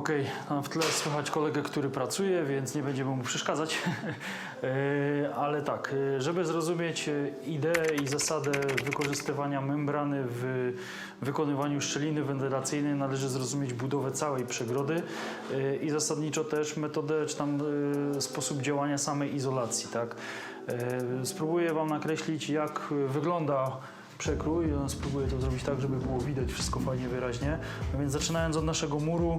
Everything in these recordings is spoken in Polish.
Okej, tam w tle słychać kolegę, który pracuje, więc nie będziemy mu przeszkadzać. E, Ale tak, e, żeby zrozumieć e, ideę i zasadę wykorzystywania membrany w wykonywaniu szczeliny wentylacyjnej, należy zrozumieć budowę całej przegrody i zasadniczo też metodę czy tam sposób działania samej izolacji. Tak? Spróbuję Wam nakreślić, jak wygląda przekrój. Spróbuję to zrobić tak, żeby było widać wszystko fajnie wyraźnie. No więc zaczynając od naszego muru,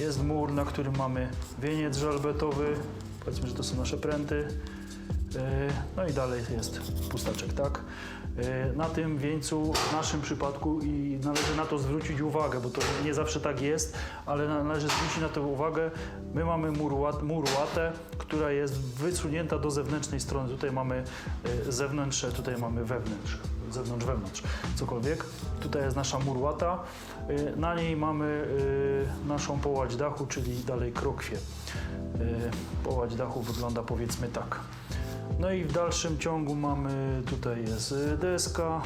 jest mur, na którym mamy wieniec żelbetowy. Powiedzmy, że to są nasze pręty. Yy, No i dalej jest pustaczek, tak? Yy, Na tym wieńcu, w naszym przypadku i należy na to zwrócić uwagę, bo to nie zawsze tak jest, ale na- należy zwrócić na to uwagę. My mamy mur, łat, mur która jest wysunięta do zewnętrznej strony. Tutaj mamy yy, zewnętrzne, tutaj mamy wewnętrz, zewnątrz, wewnątrz, cokolwiek. Tutaj jest nasza mur łata. Yy, Na niej mamy yy, naszą połać dachu, czyli dalej krokwie. Yy, Połać dachu wygląda powiedzmy tak. No i w dalszym ciągu mamy, tutaj jest y, deska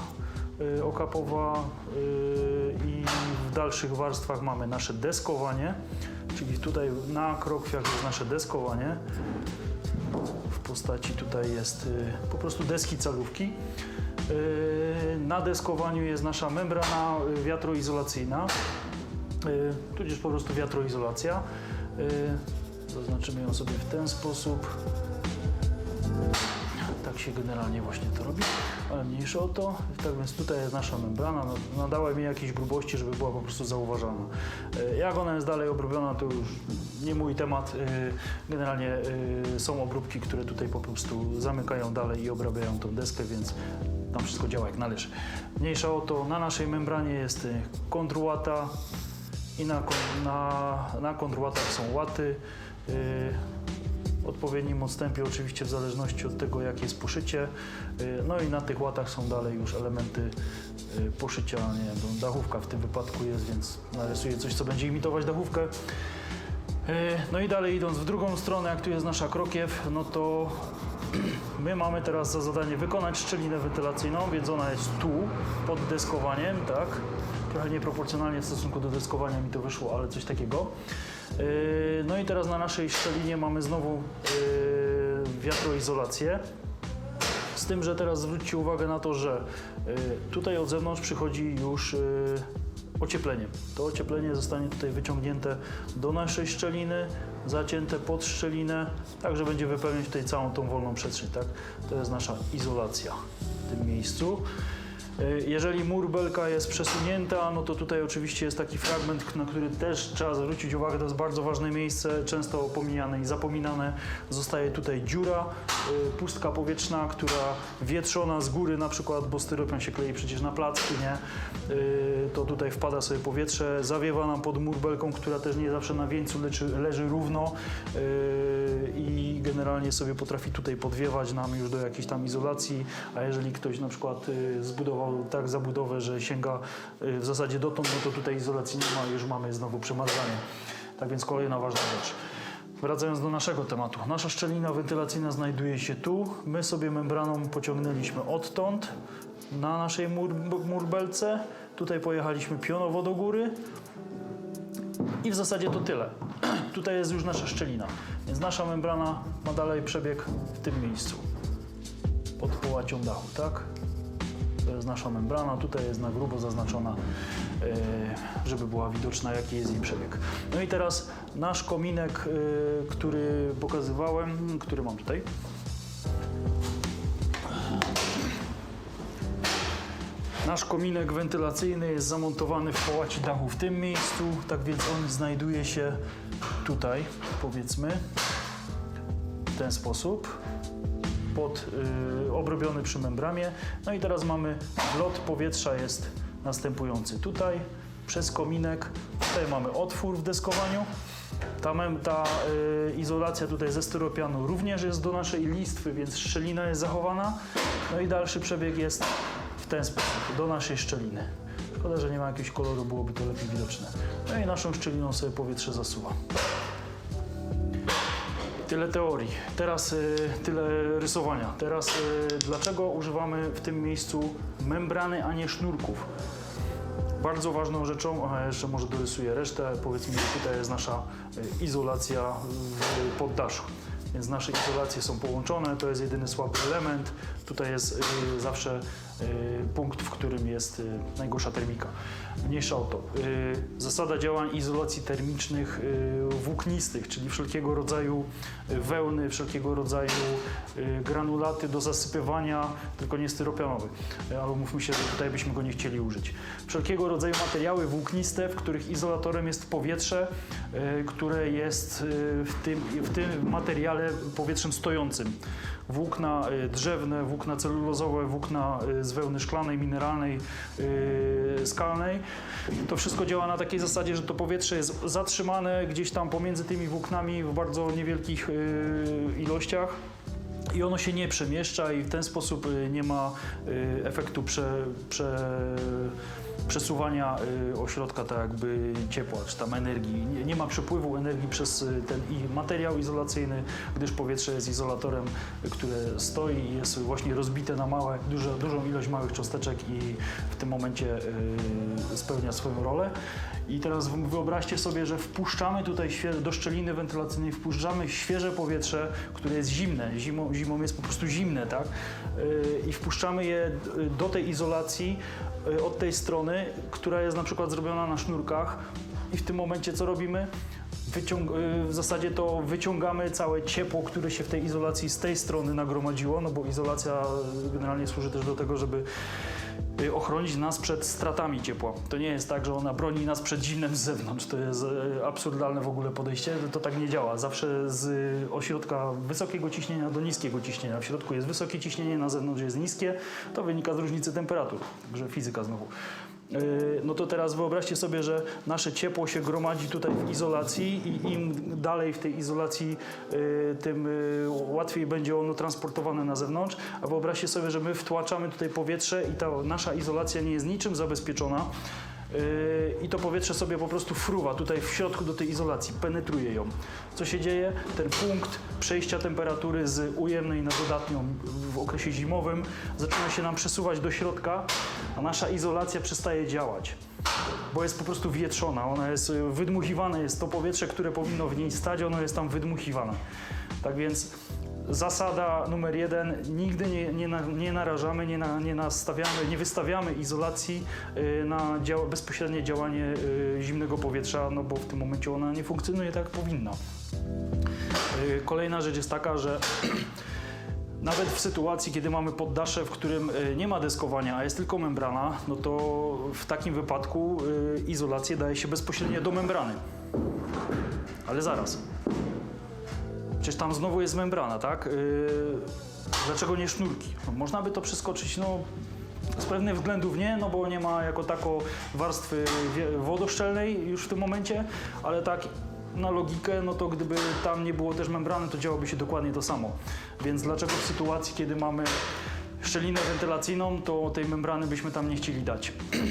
y, okapowa y, i w dalszych warstwach mamy nasze deskowanie, czyli tutaj na krokwiach jest nasze deskowanie. W postaci tutaj jest y, po prostu deski calówki. Y, Na deskowaniu jest nasza membrana wiatroizolacyjna, y, tudzież po prostu wiatroizolacja. Y, Zaznaczymy ją sobie w ten sposób. Tak się generalnie właśnie to robi, ale mniejsze o to. Tak więc tutaj jest nasza membrana, no, nadała mi jakiejś grubości, żeby była po prostu zauważalna. Jak ona jest dalej obrobiona, to już nie mój temat. E, Generalnie e, są obróbki, które tutaj po prostu zamykają dalej i obrabiają tą deskę, więc tam wszystko działa jak należy. Mniejsza o to, na naszej membranie jest e, kontrłata i na, na, na kontrłatach są łaty. Odpowiednim odstępie, oczywiście w zależności od tego, jakie jest poszycie. Y, No i na tych łatach są dalej już elementy y, poszycia, nie wiem, dachówka w tym wypadku jest, więc narysuję coś, co będzie imitować dachówkę. Y, No i dalej idąc w drugą stronę, jak tu jest nasza krokiew, no to my mamy teraz za zadanie wykonać szczelinę wentylacyjną, więc ona jest tu, pod deskowaniem, tak? Trochę nieproporcjonalnie w stosunku do deskowania mi to wyszło, ale coś takiego. Yy, No i teraz na naszej szczelinie mamy znowu yy, wiatroizolację. Z tym, że teraz zwróćcie uwagę na to, że tutaj od zewnątrz przychodzi już yy, ocieplenie. To ocieplenie zostanie tutaj wyciągnięte do naszej szczeliny, zacięte pod szczelinę, tak że będzie wypełniać tutaj całą tą wolną przestrzeń. Tak? To jest nasza izolacja w tym miejscu. Y, Jeżeli mur belka jest przesunięta, no to tutaj oczywiście jest taki fragment, na który też trzeba zwrócić uwagę, to jest bardzo ważne miejsce, często pomijane i zapominane. Zostaje tutaj dziura, y, pustka powietrzna, która wietrzona z góry na przykład, bo styropian się klei przecież na placki, nie? Y, To tutaj wpada sobie powietrze, zawiewa nam pod mur belką, która też nie zawsze na wieńcu leży, leży równo i generalnie sobie potrafi tutaj podwiewać nam już do jakiejś tam izolacji, a jeżeli ktoś na przykład y, tak zabudowę, że sięga y, w zasadzie dotąd, no to tutaj izolacji nie ma, już mamy znowu przemarzanie. Tak więc kolejna ważna rzecz. Wracając do naszego tematu. Nasza szczelina wentylacyjna znajduje się tu. My sobie membraną pociągnęliśmy odtąd na naszej mur, murbelce. Tutaj pojechaliśmy pionowo do góry. I w zasadzie to tyle. Tutaj jest już nasza szczelina, więc nasza membrana ma dalej przebieg w tym miejscu. Pod połacią dachu, tak? Jest nasza membrana, tutaj jest na grubo zaznaczona, e, żeby była widoczna jaki jest jej przebieg. No i teraz nasz kominek, e, który pokazywałem, który mam tutaj. Nasz kominek wentylacyjny jest zamontowany w połaci dachu w tym miejscu, tak więc on znajduje się tutaj, powiedzmy, w ten sposób, pod, y, obrobiony przy membramie. No i teraz mamy wlot powietrza jest następujący tutaj, przez kominek, tutaj mamy otwór w deskowaniu. Ta, ta y, izolacja tutaj ze styropianu również jest do naszej listwy, więc szczelina jest zachowana. No i dalszy przebieg jest w ten sposób, do naszej szczeliny. Szkoda, że nie ma jakiegoś koloru, byłoby to lepiej widoczne. No i naszą szczeliną sobie powietrze zasuwa. Tyle teorii. Teraz y, tyle rysowania. Teraz y, dlaczego używamy w tym miejscu membrany, a nie sznurków? bardzo ważną rzeczą, a jeszcze może dorysuję resztę, powiedzmy, że tutaj jest nasza y, izolacja w poddaszu. Więc nasze izolacje są połączone, to jest jedyny słaby element. Tutaj jest y, zawsze punkt, w którym jest y, najgorsza termika. Mniejsza o to. Y, zasada działań izolacji termicznych y, włóknistych, czyli wszelkiego rodzaju y, wełny, wszelkiego rodzaju y, granulaty do zasypywania, tylko nie styropianowy. Y, Ale mówmy się, że tutaj byśmy go nie chcieli użyć. Wszelkiego rodzaju materiały włókniste, w których izolatorem jest powietrze, y, które jest y, w tym, w tym materiale powietrzem stojącym. Włókna y, drzewne, włókna celulozowe, włókna y, z wełny szklanej, mineralnej, y, skalnej. To wszystko działa na takiej zasadzie, że to powietrze jest zatrzymane gdzieś tam pomiędzy tymi włóknami w bardzo niewielkich ilościach. I ono się nie przemieszcza i w ten sposób y, nie ma y, efektu prze, prze, przesuwania y, ośrodka tak jakby ciepła czy tam energii. Nie, nie ma przepływu energii przez ten i materiał izolacyjny, gdyż powietrze jest izolatorem, które stoi i jest właśnie rozbite na małe, duże, dużą ilość małych cząsteczek i w tym momencie spełnia swoją rolę. I teraz wy- wyobraźcie sobie, że wpuszczamy tutaj do szczeliny wentylacyjnej, wpuszczamy świeże powietrze, które jest zimne. Zimą, zimą jest po prostu zimne, tak? Yy, I wpuszczamy je d- do tej izolacji yy, od tej strony, która jest na przykład zrobiona na sznurkach. I w tym momencie co robimy? Wyciąg- w zasadzie to wyciągamy całe ciepło, które się w tej izolacji z tej strony nagromadziło, no bo izolacja generalnie służy też do tego, żeby y, ochronić nas przed stratami ciepła. To nie jest tak, że ona broni nas przed zimnem z zewnątrz. To jest y, absurdalne w ogóle podejście. To tak nie działa. Zawsze z y, ośrodka wysokiego ciśnienia do niskiego ciśnienia. W środku jest wysokie ciśnienie, na zewnątrz jest niskie. To wynika z różnicy temperatur. Także fizyka znowu. Y, No to teraz wyobraźcie sobie, że nasze ciepło się gromadzi tutaj w izolacji i im dalej w tej izolacji, y, tym y, łatwiej będzie ono transportowane na zewnątrz. A wyobraźcie sobie, że my wtłaczamy tutaj powietrze i ta nasza izolacja nie jest niczym zabezpieczona. I to powietrze sobie po prostu fruwa tutaj w środku do tej izolacji, penetruje ją. Co się dzieje? Ten punkt przejścia temperatury z ujemnej na dodatnią w okresie zimowym zaczyna się nam przesuwać do środka, a nasza izolacja przestaje działać bo jest po prostu wietrzona, ona jest y, wydmuchiwane, jest to powietrze, które powinno w niej stać, ono jest tam wydmuchiwane. Tak więc zasada numer jeden, nigdy nie, nie, nie narażamy, nie, na, nie nastawiamy, nie wystawiamy izolacji y, na dział, bezpośrednie działanie y, zimnego powietrza, no bo w tym momencie ona nie funkcjonuje tak jak powinna. Kolejna rzecz jest taka, że nawet w sytuacji, kiedy mamy poddasze, w którym y, nie ma deskowania, a jest tylko membrana, no to w takim wypadku y, izolację daje się bezpośrednio do membrany. Ale zaraz. Przecież tam znowu jest membrana, tak? Y, Dlaczego nie sznurki? No, można by to przeskoczyć, no z pewnych względów nie, no bo nie ma jako tako warstwy wodoszczelnej już w tym momencie, ale tak na logikę, no to gdyby tam nie było też membrany, to działoby się dokładnie to samo. Więc dlaczego w sytuacji, kiedy mamy szczelinę wentylacyjną, to tej membrany byśmy tam nie chcieli dać?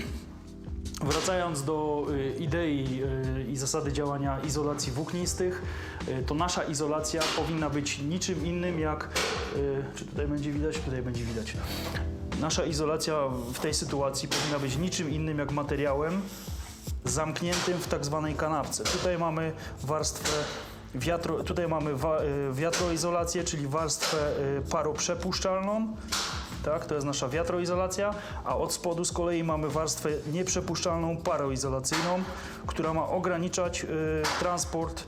Wracając do y, idei y, i zasady działania izolacji włóknistych, y, to nasza izolacja powinna być niczym innym jak, czy tutaj będzie widać, tutaj będzie widać. Nasza izolacja w tej sytuacji powinna być niczym innym jak materiałem zamkniętym w tak zwanej kanawce. Tutaj mamy warstwę wiatro, tutaj mamy wa, y, wiatroizolację, czyli warstwę y, paroprzepuszczalną. Tak, to jest nasza wiatroizolacja, a od spodu z kolei mamy warstwę nieprzepuszczalną paroizolacyjną, która ma ograniczać y, transport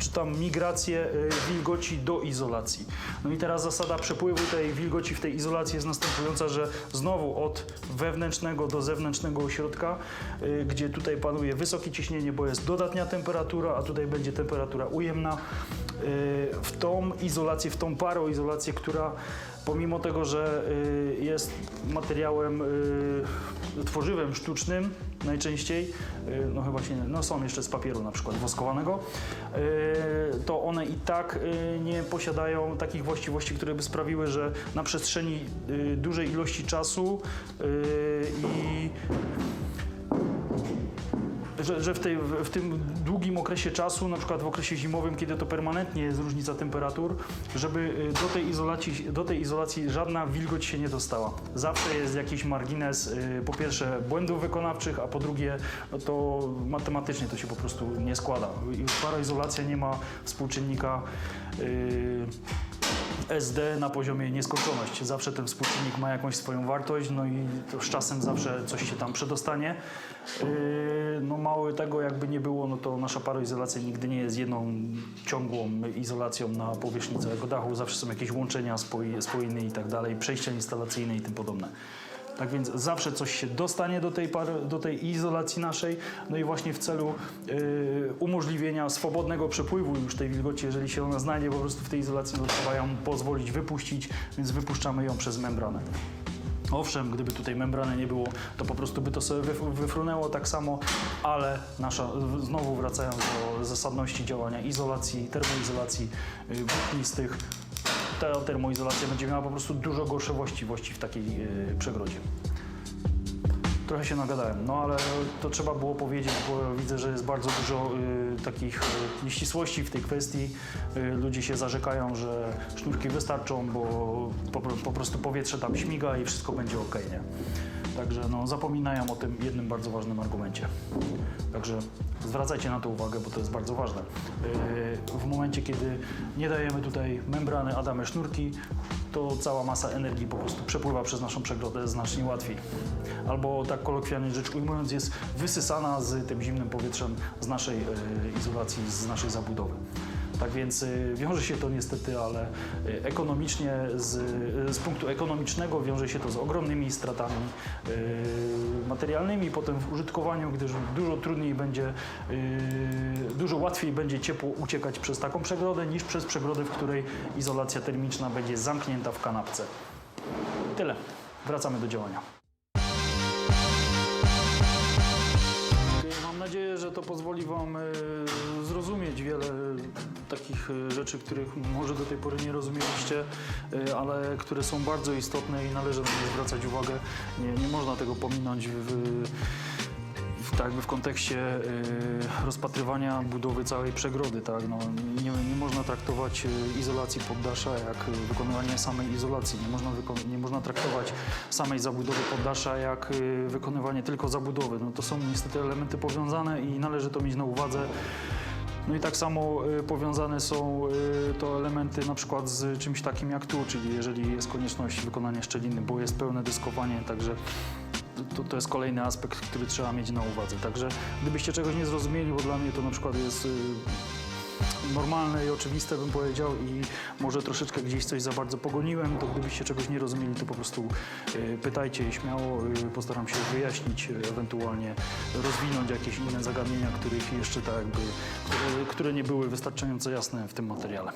czy, tam migrację y, wilgoci do izolacji. No i teraz zasada przepływu tej wilgoci w tej izolacji jest następująca, że znowu od wewnętrznego do zewnętrznego ośrodka, y, gdzie tutaj panuje wysokie ciśnienie, bo jest dodatnia temperatura, a tutaj będzie temperatura ujemna, w tą izolację, w tą paroizolację, która pomimo tego, że y, jest materiałem, y, tworzywem sztucznym najczęściej, y, no chyba się, no są jeszcze z papieru na przykład woskowanego, y, to one i tak y, nie posiadają takich właściwości, które by sprawiły, że na przestrzeni y, dużej ilości czasu y, i że, że w, tej, w tym długim okresie czasu, na przykład w okresie zimowym, kiedy to permanentnie jest różnica temperatur, żeby y, do tej izolacji, do tej izolacji żadna wilgoć się nie dostała. Zawsze jest jakiś margines, y, po pierwsze błędów wykonawczych, a po drugie no to matematycznie to się po prostu nie składa. Paroizolacja nie ma współczynnika y, SD na poziomie nieskończoność. Zawsze ten współczynnik ma jakąś swoją wartość, no i z czasem zawsze coś się tam przedostanie. Yy, No mało tego jakby nie było, no to nasza paroizolacja nigdy nie jest jedną ciągłą izolacją na powierzchni całego dachu. Zawsze są jakieś łączenia spoi, spójne i tak dalej, przejścia instalacyjne i tym podobne. Tak więc zawsze coś się dostanie do tej, do tej izolacji naszej, no i właśnie w celu yy, umożliwienia swobodnego przepływu już tej wilgoci, jeżeli się ona znajdzie po prostu w tej izolacji, no trzeba ją pozwolić wypuścić, więc wypuszczamy ją przez membranę. Owszem, gdyby tutaj membrany nie było, to po prostu by to sobie wyf- wyfrunęło tak samo, ale nasza, znowu wracając do zasadności działania izolacji, termoizolacji yy, włóknistych, ta termoizolacja będzie miała po prostu dużo gorsze właściwości w takiej yy, przegrodzie. Trochę się nagadałem, no ale to trzeba było powiedzieć, bo widzę, że jest bardzo dużo y, takich y, nieścisłości w tej kwestii. Y, ludzie się zarzekają, że sznurki wystarczą, bo po, po prostu powietrze tam śmiga i wszystko będzie ok, nie? Także no, zapominają o tym jednym bardzo ważnym argumencie. Także zwracajcie na to uwagę, bo to jest bardzo ważne. Yy, W momencie, kiedy nie dajemy tutaj membrany, a damy sznurki, to cała masa energii po prostu przepływa przez naszą przegrodę znacznie łatwiej. Albo tak kolokwialnie rzecz ujmując, jest wysysana z tym zimnym powietrzem z naszej yy, izolacji, z naszej zabudowy. Tak więc y, wiąże się to niestety, ale y, ekonomicznie, z, y, z punktu ekonomicznego wiąże się to z ogromnymi stratami materialnymi potem w użytkowaniu, gdyż dużo trudniej będzie, dużo łatwiej będzie ciepło uciekać przez taką przegrodę niż przez przegrodę, w której izolacja termiczna będzie zamknięta w kanapce. Tyle. Wracamy do działania. Nadzieję, że to pozwoli Wam e, zrozumieć wiele takich e, rzeczy, których może do tej pory nie rozumieliście, e, ale które są bardzo istotne i należy na nie zwracać uwagę. Nie, nie można tego pominąć w, tak jakby w kontekście e, rozpatrywania budowy całej przegrody. Tak? No, nie, nie można traktować e, izolacji poddasza jak wykonywanie samej izolacji. Nie można, nie można traktować samej zabudowy poddasza jak e, wykonywanie tylko zabudowy. No, to są niestety elementy powiązane i należy to mieć na uwadze. No i tak samo y, powiązane są y, to elementy na przykład z czymś takim jak tu, czyli jeżeli jest konieczność wykonania szczeliny, bo jest pełne dyskowanie, także to, to jest kolejny aspekt, który trzeba mieć na uwadze. Także gdybyście czegoś nie zrozumieli, bo dla mnie to na przykład jest y, normalne i oczywiste bym powiedział i może troszeczkę gdzieś coś za bardzo pogoniłem, to gdybyście czegoś nie rozumieli, to po prostu y, pytajcie śmiało, y, postaram się wyjaśnić, ewentualnie rozwinąć jakieś inne zagadnienia, których jeszcze tak jakby, które, które nie były wystarczająco jasne w tym materiale.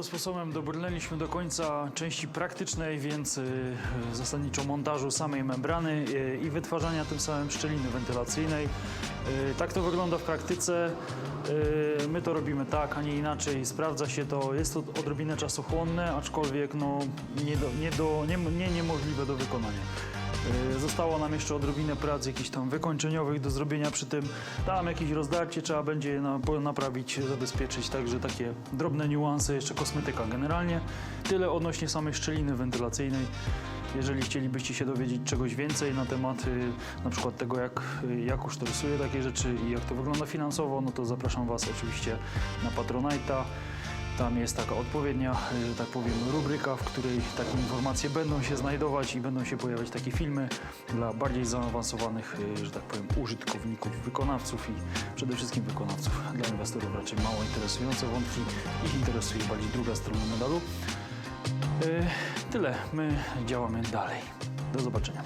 Oto sposobem dobrnęliśmy do końca części praktycznej, więc y, zasadniczo montażu samej membrany y, i wytwarzania tym samym szczeliny wentylacyjnej. Y, tak to wygląda w praktyce. Y, my to robimy tak, a nie inaczej. Sprawdza się to. Jest to odrobinę czasochłonne, aczkolwiek no, nie, do, nie, do, nie, nie niemożliwe do wykonania. Y, Zostało nam jeszcze odrobinę prac jakichś tam wykończeniowych do zrobienia przy tym. Tam jakieś rozdarcie trzeba będzie naprawić, zabezpieczyć, także takie drobne niuanse, jeszcze kosmetyka. Generalnie tyle odnośnie samej szczeliny wentylacyjnej. Jeżeli chcielibyście się dowiedzieć czegoś więcej na temat y, na przykład tego, jak, y, jak usztorysuję takie rzeczy i jak to wygląda finansowo, no to zapraszam Was oczywiście na Patronite'a. Tam jest taka odpowiednia, że tak powiem, rubryka, w której takie informacje będą się znajdować i będą się pojawiać takie filmy dla bardziej zaawansowanych, y, że tak powiem, użytkowników, wykonawców i przede wszystkim wykonawców. Dla inwestorów raczej mało interesujące wątki, ich interesuje bardziej druga strona medalu. Y, Tyle, my działamy dalej. Do zobaczenia.